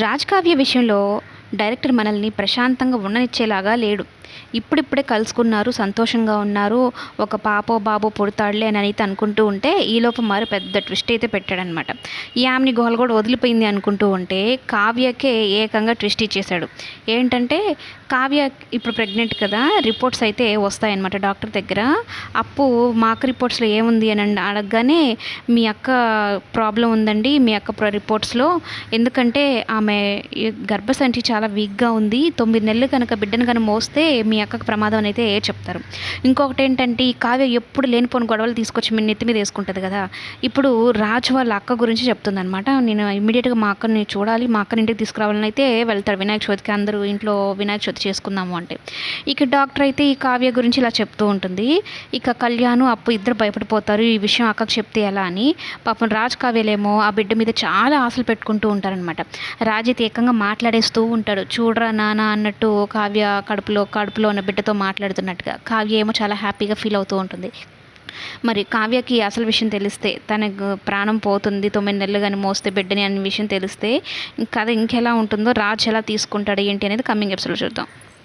రాజకావ్య విషయంలో డైరెక్టర్ మనల్ని ప్రశాంతంగా ఉండనిచ్చేలాగా లేడు. ఇప్పుడిప్పుడే కలుసుకున్నారు సంతోషంగా ఉన్నారు. ఒక పాపో బాబో పుడతాడులే అని అయితే అనుకుంటూ ఉంటే ఈలోపు మరి పెద్ద ట్విస్ట్ అయితే పెట్టాడనమాట. ఈ ఆమెని గోల కూడా వదిలిపోయింది అనుకుంటూ ఉంటే కావ్యకే ఏకంగా ట్విస్ట్ ఇచ్చేశాడు. ఏంటంటే కావ్య ఇప్పుడు ప్రెగ్నెంట్ కదా రిపోర్ట్స్ అయితే వస్తాయన్నమాట డాక్టర్ దగ్గర. అప్పు మాకు రిపోర్ట్స్లో ఏముంది అని అడగగానే మీ అక్క ప్రాబ్లం ఉందండి మీ అక్క రిపోర్ట్స్లో. ఎందుకంటే ఆమె ఈ గర్భసంచి చాలా వీక్గా ఉంది తొమ్మిది నెలలు కనుక బిడ్డను కనుక మోస్తే మీ అక్కకు ప్రమాదం అని అయితే చెప్తారు. ఇంకొకటి ఏంటంటే ఈ కావ్య ఎప్పుడు లేనిపోని గొడవలు తీసుకొచ్చి మీ నెత్తి మీద వేసుకుంటుంది కదా ఇప్పుడు రాజు వాళ్ళ అక్క గురించి చెప్తుంది అనమాట నేను ఇమ్మీడియట్గా మా అక్కని చూడాలి మా అక్కని ఇంటికి తీసుకురావాలని అయితే వెళ్తారు. వినాయక చవితికి అందరూ ఇంట్లో వినాయక చవితి చేసుకుందాము అంటే. ఇక డాక్టర్ అయితే ఈ కావ్య గురించి ఇలా చెప్తూ ఉంటుంది. ఇక కళ్యాణ్ అప్పు ఇద్దరు భయపడిపోతారు. ఈ విషయం అక్కకు చెప్తే ఎలా అని. పాపం రాజ్ కావ్యలేమో ఆ బిడ్డ మీద చాలా ఆశలు పెట్టుకుంటూ ఉంటారనమాట రాజ్ ఏకంగా మాట్లాడేస్తూ ఉంటాడు. చూడరా నానా అన్నట్టు కావ్య కడుపులో కడుపులో ఉన్న బిడ్డతో మాట్లాడుతున్నట్టుగా కావ్య ఏమో చాలా హ్యాపీగా ఫీల్ అవుతూ ఉంటుంది. మరి కావ్యకి అసలు విషయం తెలిస్తే తనకు ప్రాణం పోతుంది తొమ్మిది నెలలు కానీ మోస్తే బిడ్డని అనే విషయం తెలిస్తే కథ ఇంకెలా ఉంటుందో రాజ్ ఎలా తీసుకుంటాడు ఏంటి అనేది కమ్మింగ్ ఎపిసోడ్లో చూద్దాం.